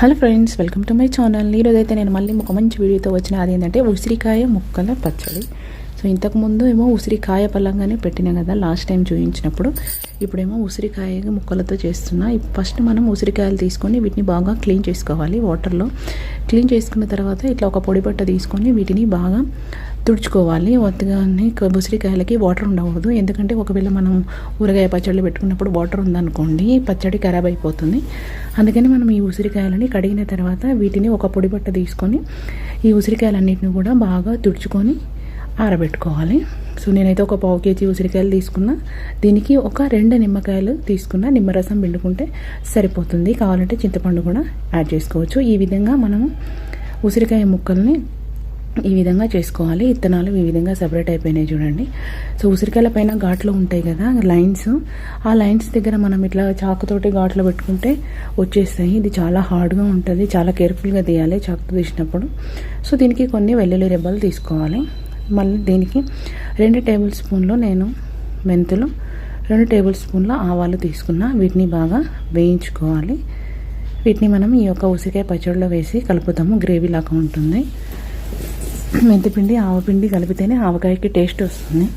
Hello friends welcome to my channel ఈరోజు అయితే నేను మళ్ళీ ఒక మంచి వీడియోతో వచ్చిన అది ఏంటంటే ఉసిరికాయ ముక్కల పచ్చడి. సో ఇంతకుముందు ఏమో ఉసిరికాయ పళ్ళంగానే పెట్టినా కదా లాస్ట్ టైం చూపించినప్పుడు ఇప్పుడేమో ఉసిరికాయ ముక్కలతో చేస్తున్నా. ఫస్ట్ మనం ఉసిరికాయలు తీసుకొని వీటిని బాగా క్లీన్ చేసుకోవాలి వాటర్లో క్లీన్ చేసుకున్న తర్వాత ఇట్లా ఒక పొడి బట్ట తీసుకొని వీటిని బాగా తుడుచుకోవాలి. ఒత్తిగానే ఉసిరికాయలకి వాటర్ ఉండకూడదు. ఎందుకంటే ఒకవేళ మనం ఊరగాయ పచ్చళ్ళు పెట్టుకున్నప్పుడు వాటర్ ఉందనుకోండి పచ్చడి ఖరాబ్ అయిపోతుంది. అందుకని మనం ఈ ఉసిరికాయలని కడిగిన తర్వాత వీటిని ఒక పొడి బట్ట తీసుకొని ఈ ఉసిరికాయలన్నిటిని కూడా బాగా తుడుచుకొని ఆరబెట్టుకోవాలి. సో నేనైతే ఒక పావు కేజీ ఉసిరికాయలు తీసుకున్నా. దీనికి ఒక రెండు నిమ్మకాయలు తీసుకున్న నిమ్మరసం పిండుకుంటే సరిపోతుంది. కావాలంటే చింతపండు కూడా యాడ్ చేసుకోవచ్చు. ఈ విధంగా మనము ఉసిరికాయ ముక్కల్ని ఈ విధంగా చేసుకోవాలి. ఇత్తనాలు ఈ విధంగా సపరేట్ అయిపోయినాయి చూడండి. సో ఉసిరికాయల పైన ఘాట్లు ఉంటాయి కదా లైన్స్. ఆ లైన్స్ దగ్గర మనం ఇట్లా చాకుతోటి ఘాట్లు పెట్టుకుంటే వచ్చేస్తాయి. ఇది చాలా హార్డ్గా ఉంటుంది. చాలా కేర్ఫుల్గా తీయాలి చాకుతో తీసినప్పుడు. సో దీనికి కొన్ని వెల్లుల్లి రెబ్బలు తీసుకోవాలి. మళ్ళీ దీనికి రెండు టేబుల్ స్పూన్లు నేను మెంతులు రెండు టేబుల్ స్పూన్ల ఆవాలు తీసుకున్న. వీటిని బాగా వేయించుకోవాలి. వీటిని మనం ఈ యొక్క ఉసిరికాయ పచ్చడిలో వేసి కలుపుతాము. గ్రేవీ లాగా ఉంటుంది. మెంతిపిండి ఆవపిండి కలిపితేనే ఆవకాయకి టేస్ట్ వస్తుంది.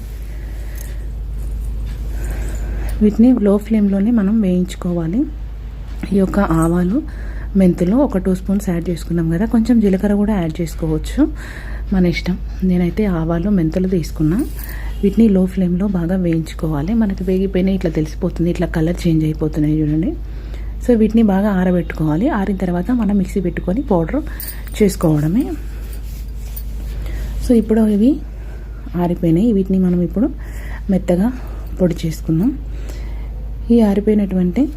వీటిని లో ఫ్లేమ్లోనే మనం వేయించుకోవాలి. ఈ యొక్క ఆవాలు మెంతులు ఒక టూ స్పూన్స్ యాడ్ చేసుకున్నాం కదా. కొంచెం జీలకర్ర కూడా యాడ్ చేసుకోవచ్చు. మన ఇష్టం. నేనైతే ఆవాలు మెంతులు తీసుకున్నా. వీటిని లో ఫ్లేమ్లో బాగా వేయించుకోవాలి. మనకి వేగిపోయినా ఇట్లా తెలిసిపోతుంది. ఇట్లా కలర్ చేంజ్ అయిపోతున్నాయి చూడండి. సో వీటిని బాగా ఆరబెట్టుకోవాలి. ఆరిన తర్వాత మనం మిక్సీ పెట్టుకొని పౌడర్ చేసుకోవడమే. సో ఇప్పుడు ఇవి ఆరిపోయినాయి. వీటిని మనం ఇప్పుడు మెత్తగా పొడి చేసుకుందాం. ఈ ఆరిపోయినటువంటి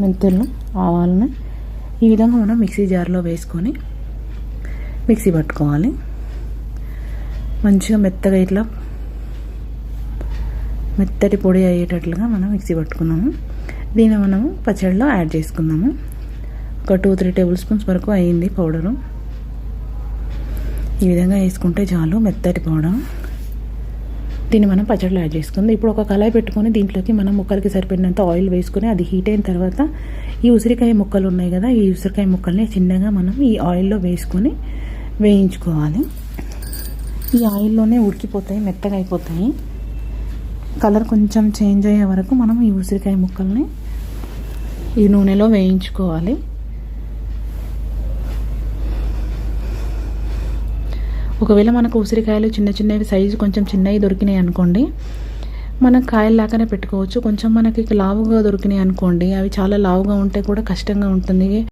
మెంతులను ఆవాలను ఈ విధంగా మనం మిక్సీ జార్లో వేసుకొని మిక్సీ పట్టుకోవాలి. మంచిగా మెత్తగా ఇట్లా మెత్తటి పొడి అయ్యేటట్లుగా మనం మిక్సీ పట్టుకున్నాము. దీన్ని మనము పచ్చడిలో యాడ్ చేసుకుందాము. ఒక టూ త్రీ టేబుల్ స్పూన్స్ వరకు అయ్యింది పౌడరు. ఈ విధంగా వేసుకుంటే చాలు మెత్తటి పౌడర్. దీన్ని మనం పచ్చడిలో యాడ్ చేసుకుంది. ఇప్పుడు ఒక కళాయి పెట్టుకొని దీంట్లోకి మనం ముక్కలకి సరిపడినంత ఆయిల్ వేసుకొని అది హీట్ అయిన తర్వాత ఈ ఉసిరికాయ ముక్కలు ఉన్నాయి కదా ఈ ఉసిరికాయ ముక్కల్ని చిన్నగా మనం ఈ ఆయిల్లో వేసుకొని వేయించుకోవాలి. ఈ ఆయిల్లోనే ఉడికిపోతాయి మెత్తగా అయిపోతాయి. కలర్ కొంచెం చేంజ్ అయ్యే వరకు మనం ఈ ఉసిరికాయ ముక్కల్ని ఈ నూనెలో వేయించుకోవాలి. ఒకవేళ మనకు ఉసిరికాయలు చిన్న చిన్నవి సైజు కొంచెం చిన్నవి దొరికినాయి అనుకోండి మనం కాయల్లాగానే పెట్టుకోవచ్చు. కొంచెం మనకి లావుగా దొరికినాయి అనుకోండి అవి చాలా లావుగా ఉంటే కూడా కష్టంగా ఉంటుంది.